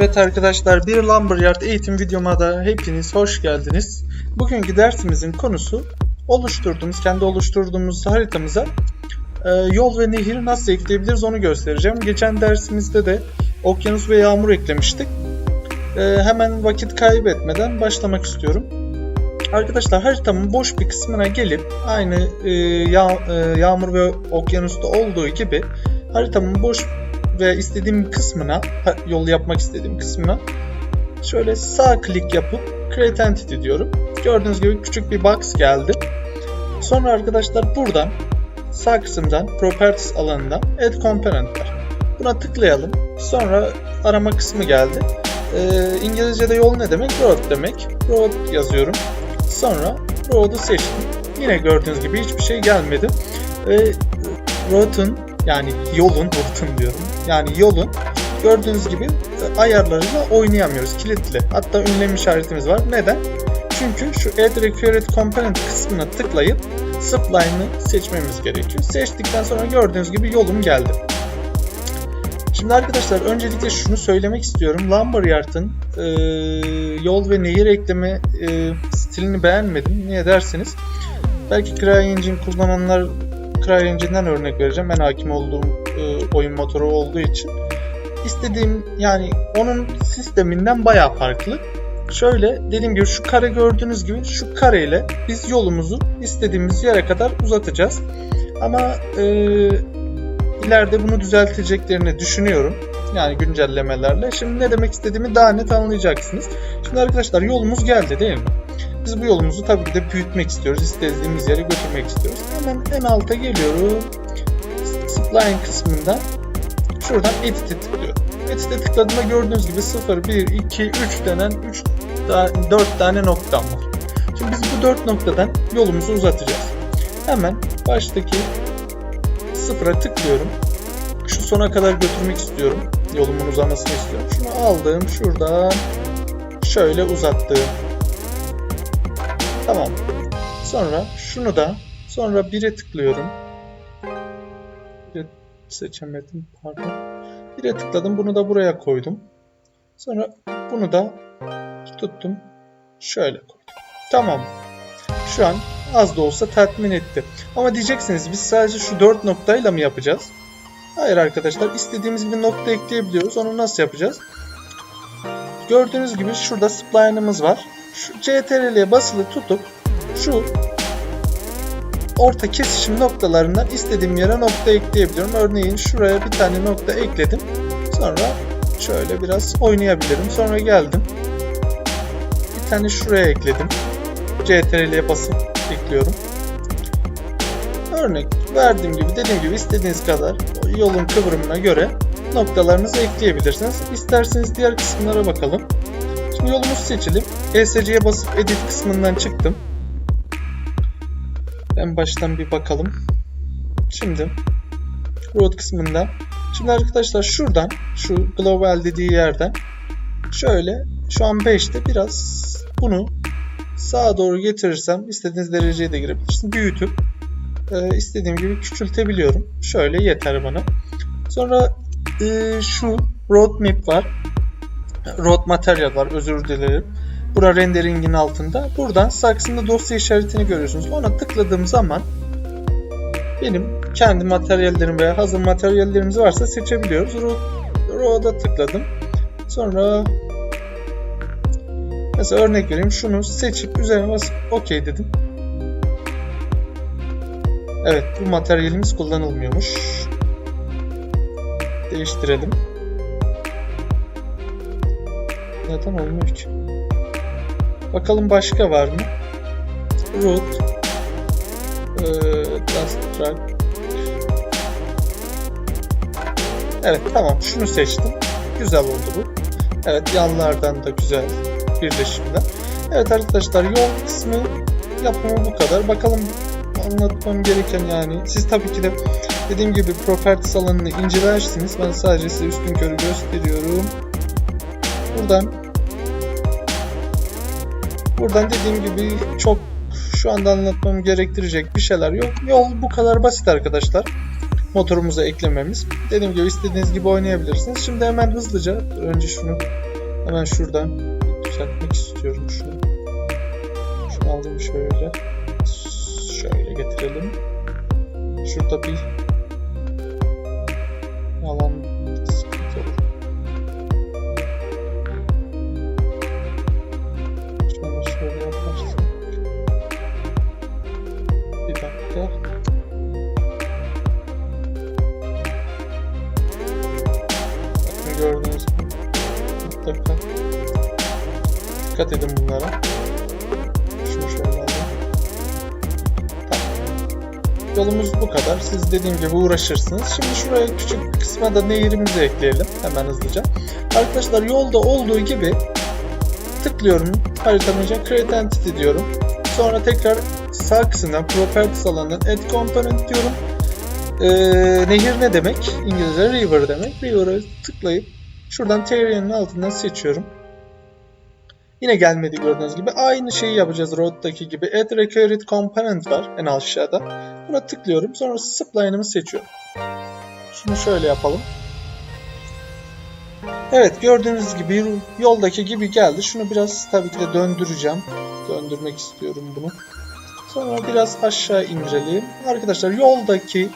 Evet arkadaşlar bir Lumberyard eğitim videoma da hepiniz hoş geldiniz. Bugünkü dersimizin konusu oluşturduğumuz, kendi oluşturduğumuz haritamıza e, yol ve nehir nasıl ekleyebiliriz onu göstereceğim. Geçen dersimizde de okyanus ve yağmur eklemiştik. E, hemen vakit kaybetmeden başlamak istiyorum. Arkadaşlar haritamın boş bir kısmına gelip aynı e, yağ, e, yağmur ve okyanusta olduğu gibi haritamın boş ve istediğim kısmına, yol yapmak istediğim kısmına şöyle sağ klik yapıp Create Entity diyorum. Gördüğünüz gibi küçük bir box geldi. Sonra arkadaşlar buradan sağ kısımdan Properties alanından Add Component var. Buna tıklayalım. Sonra arama kısmı geldi. Ee, İngilizce'de yol ne demek? Road demek. Road yazıyorum. Sonra Road'u seçtim. Yine gördüğünüz gibi hiçbir şey gelmedi. Ve Road'un yani yolun, road'un diyorum. Yani yolun gördüğünüz gibi ayarlarıyla oynayamıyoruz. Kilitli. Hatta ünlem işaretimiz var. Neden? Çünkü şu Add Required Component kısmına tıklayıp Spline'ı seçmemiz gerekiyor. Seçtikten sonra gördüğünüz gibi yolum geldi. Şimdi arkadaşlar öncelikle şunu söylemek istiyorum. Lumberyard'ın e, yol ve nehir ekleme e, stilini beğenmedim. Niye derseniz belki CryEngine kullananlar CryEngine'den örnek vereceğim. Ben hakim olduğum e, oyun motoru olduğu için. İstediğim yani onun sisteminden bayağı farklı. Şöyle dediğim gibi şu kare gördüğünüz gibi şu kareyle biz yolumuzu istediğimiz yere kadar uzatacağız. Ama e, ileride bunu düzelteceklerini düşünüyorum. Yani güncellemelerle. Şimdi ne demek istediğimi daha net anlayacaksınız. Şimdi arkadaşlar yolumuz geldi değil mi? Biz bu yolumuzu tabii ki de büyütmek istiyoruz. İstediğimiz yere götürmek istiyoruz. Hemen en alta geliyorum. Spline kısmından şuradan Edit'e tıklıyorum. Edit'e tıkladığımda gördüğünüz gibi 0, 1, 2, 3 denen 3 4 tane noktam var. Şimdi biz bu 4 noktadan yolumuzu uzatacağız. Hemen baştaki sıfıra tıklıyorum. Şu sona kadar götürmek istiyorum. Yolumun uzamasını istiyorum. Şunu aldım şuradan şöyle uzattım. Tamam. Sonra şunu da sonra 1'e tıklıyorum. 1'e seçemedim pardon. 1'e tıkladım bunu da buraya koydum. Sonra bunu da tuttum. Şöyle koydum. Tamam. Şu an az da olsa tatmin etti. Ama diyeceksiniz biz sadece şu 4 noktayla mı yapacağız? Hayır arkadaşlar istediğimiz bir nokta ekleyebiliyoruz. Onu nasıl yapacağız? Gördüğünüz gibi şurada spline'ımız var. Şu CTRL'ye basılı tutup şu orta kesişim noktalarından istediğim yere nokta ekleyebiliyorum. Örneğin şuraya bir tane nokta ekledim. Sonra şöyle biraz oynayabilirim. Sonra geldim. Bir tane şuraya ekledim. CTRL'ye basıp ekliyorum. Örnek verdiğim gibi dediğim gibi istediğiniz kadar yolun kıvrımına göre noktalarınızı ekleyebilirsiniz. İsterseniz diğer kısımlara bakalım. Şimdi yolumuz seçilip ESC'ye basıp edit kısmından çıktım. En baştan bir bakalım. Şimdi road kısmında. Şimdi arkadaşlar şuradan şu global dediği yerden şöyle şu an 5'te biraz bunu sağa doğru getirirsem istediğiniz dereceye de girebilirsiniz. Büyütüp e, istediğim gibi küçültebiliyorum. Şöyle yeter bana. Sonra e, şu roadmap var. Road material var özür dilerim. Bura renderingin altında. Buradan saksında dosya işaretini görüyorsunuz. Ona tıkladığım zaman benim kendi materyallerim veya hazır materyallerimiz varsa seçebiliyoruz. Road'a tıkladım. Sonra mesela örnek vereyim şunu seçip üzerine basıp OK dedim. Evet bu materyalimiz kullanılmıyormuş. Değiştirelim. Neden olmuyor ki? Bakalım başka var mı? Root ee, Dust Track Evet tamam şunu seçtim. Güzel oldu bu. Evet yanlardan da güzel birleşimler. Evet arkadaşlar yol kısmı yapımı bu kadar. Bakalım anlatmam gereken yani siz tabii ki de dediğim gibi properties alanını incelersiniz. Ben sadece size üstün körü gösteriyorum. Buradan buradan dediğim gibi çok şu anda anlatmam gerektirecek bir şeyler yok. Yol bu kadar basit arkadaşlar. Motorumuza eklememiz. Dediğim gibi istediğiniz gibi oynayabilirsiniz. Şimdi hemen hızlıca önce şunu Hemen şuradan düzeltmek istiyorum şunu. Şunu alayım şöyle. Şöyle getirelim. Şurada bir alan Dikkat edin bunlara. Şunu şöyle. Tamam. Yolumuz bu kadar. Siz dediğim gibi uğraşırsınız. Şimdi şuraya küçük bir kısma da nehirimizi ekleyelim. Hemen hızlıca. Arkadaşlar yolda olduğu gibi tıklıyorum haritamıza Create Entity diyorum. Sonra tekrar sağ kısımdan Properties alanından Add Component diyorum. Ee, nehir ne demek? İngilizce river demek. River'a tıklayıp şuradan Terrier'in altından seçiyorum. Yine gelmedi gördüğünüz gibi. Aynı şeyi yapacağız Road'daki gibi. Add Recurrent Component var en aşağıda. Buna tıklıyorum. Sonra Spline'ımı seçiyorum. Şunu şöyle yapalım. Evet gördüğünüz gibi yoldaki gibi geldi. Şunu biraz tabii ki de döndüreceğim. Döndürmek istiyorum bunu. Sonra biraz aşağı indireyim. Arkadaşlar yoldaki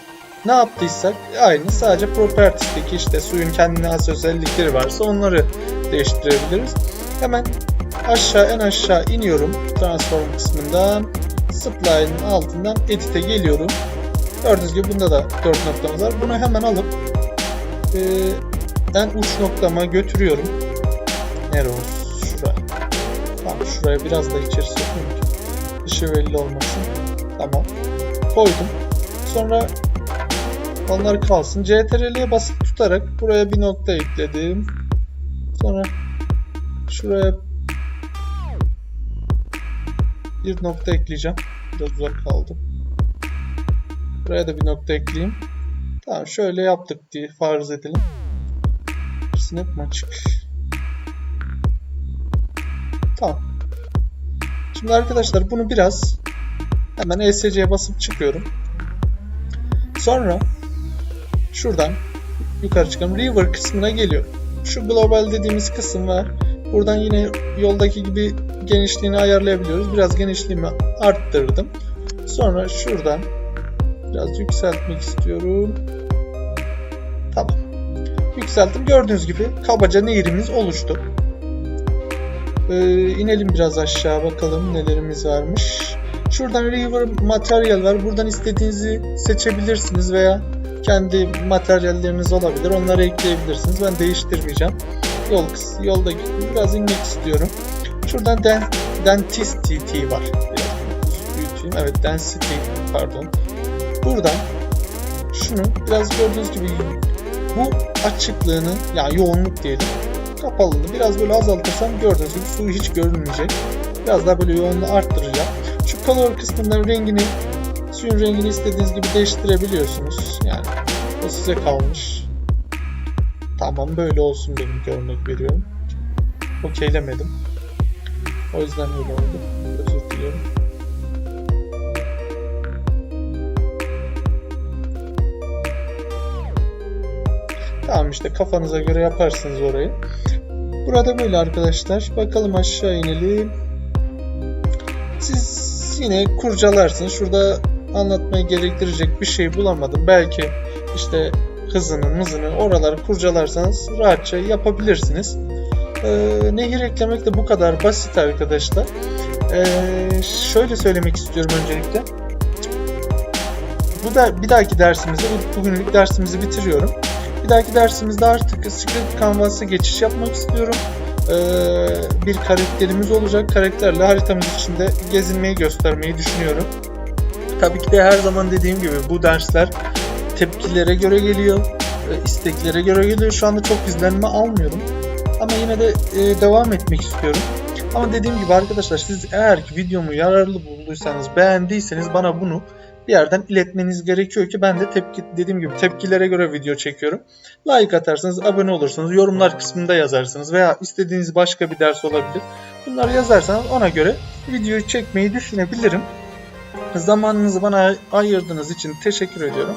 ne yaptıysak aynı sadece properties'teki işte suyun kendine has özellikleri varsa onları değiştirebiliriz. Hemen aşağı en aşağı iniyorum transform kısmından. Supply'ın altından edit'e geliyorum. Gördüğünüz gibi bunda da 4 noktamız var. Bunu hemen alıp e, en uç noktama götürüyorum. Nere o? Şuraya. Tamam şuraya biraz da içeri sokayım ki dışı belli olmasın. Tamam. Koydum. Sonra onlar kalsın. CTRL'ye basıp tutarak buraya bir nokta ekledim. Sonra şuraya bir nokta ekleyeceğim. Biraz uzak kaldım. Buraya da bir nokta ekleyeyim. Tamam şöyle yaptık diye farz edelim. Snap mı açık? Tamam. Şimdi arkadaşlar bunu biraz hemen ESC'ye basıp çıkıyorum. Sonra şuradan yukarı çıkalım. River kısmına geliyorum. Şu global dediğimiz kısım var. Buradan yine yoldaki gibi genişliğini ayarlayabiliyoruz. Biraz genişliğimi arttırdım. Sonra şuradan biraz yükseltmek istiyorum. Tamam. Yükselttim. Gördüğünüz gibi kabaca nehirimiz oluştu. Ee, inelim biraz aşağı bakalım nelerimiz varmış. Şuradan River materyal var. Buradan istediğinizi seçebilirsiniz veya kendi materyalleriniz olabilir. Onları ekleyebilirsiniz. Ben değiştirmeyeceğim. Yol yolda biraz inmek istiyorum. Şuradan den, Density var. Biraz büyüteyim. Evet Density pardon. Buradan şunu biraz gördüğünüz gibi bu açıklığını yani yoğunluk diyelim kapalılığını biraz böyle azaltırsam gördüğünüz gibi su hiç görünmeyecek. Biraz daha böyle yoğunluğu arttıracağım. Şu color kısmından rengini suyun rengini istediğiniz gibi değiştirebiliyorsunuz. Yani o size kalmış. Tamam böyle olsun benim örnek veriyorum. Okeylemedim. O yüzden öyle oldu. Özür diliyorum. Tamam işte kafanıza göre yaparsınız orayı. Burada böyle arkadaşlar. Bakalım aşağı inelim. Siz yine kurcalarsınız. Şurada anlatmaya gerektirecek bir şey bulamadım. Belki işte hızını mızını oraları kurcalarsanız rahatça yapabilirsiniz. Ee, nehir eklemek de bu kadar basit arkadaşlar. Ee, şöyle söylemek istiyorum öncelikle. Bu da bir dahaki dersimizde, bugünlük dersimizi bitiriyorum. Bir dahaki dersimizde artık Script Canvas'a geçiş yapmak istiyorum. Ee, bir karakterimiz olacak. Karakterle haritamız içinde gezinmeyi göstermeyi düşünüyorum. Tabii ki de her zaman dediğim gibi bu dersler tepkilere göre geliyor, isteklere göre geliyor. Şu anda çok izlenme almıyorum. Ama yine de e, devam etmek istiyorum. Ama dediğim gibi arkadaşlar siz eğer ki videomu yararlı bulduysanız, beğendiyseniz bana bunu bir yerden iletmeniz gerekiyor ki ben de tepki dediğim gibi tepkilere göre video çekiyorum. Like atarsanız, abone olursanız, yorumlar kısmında yazarsınız veya istediğiniz başka bir ders olabilir. Bunları yazarsanız ona göre videoyu çekmeyi düşünebilirim. Zamanınızı bana ayırdığınız için teşekkür ediyorum.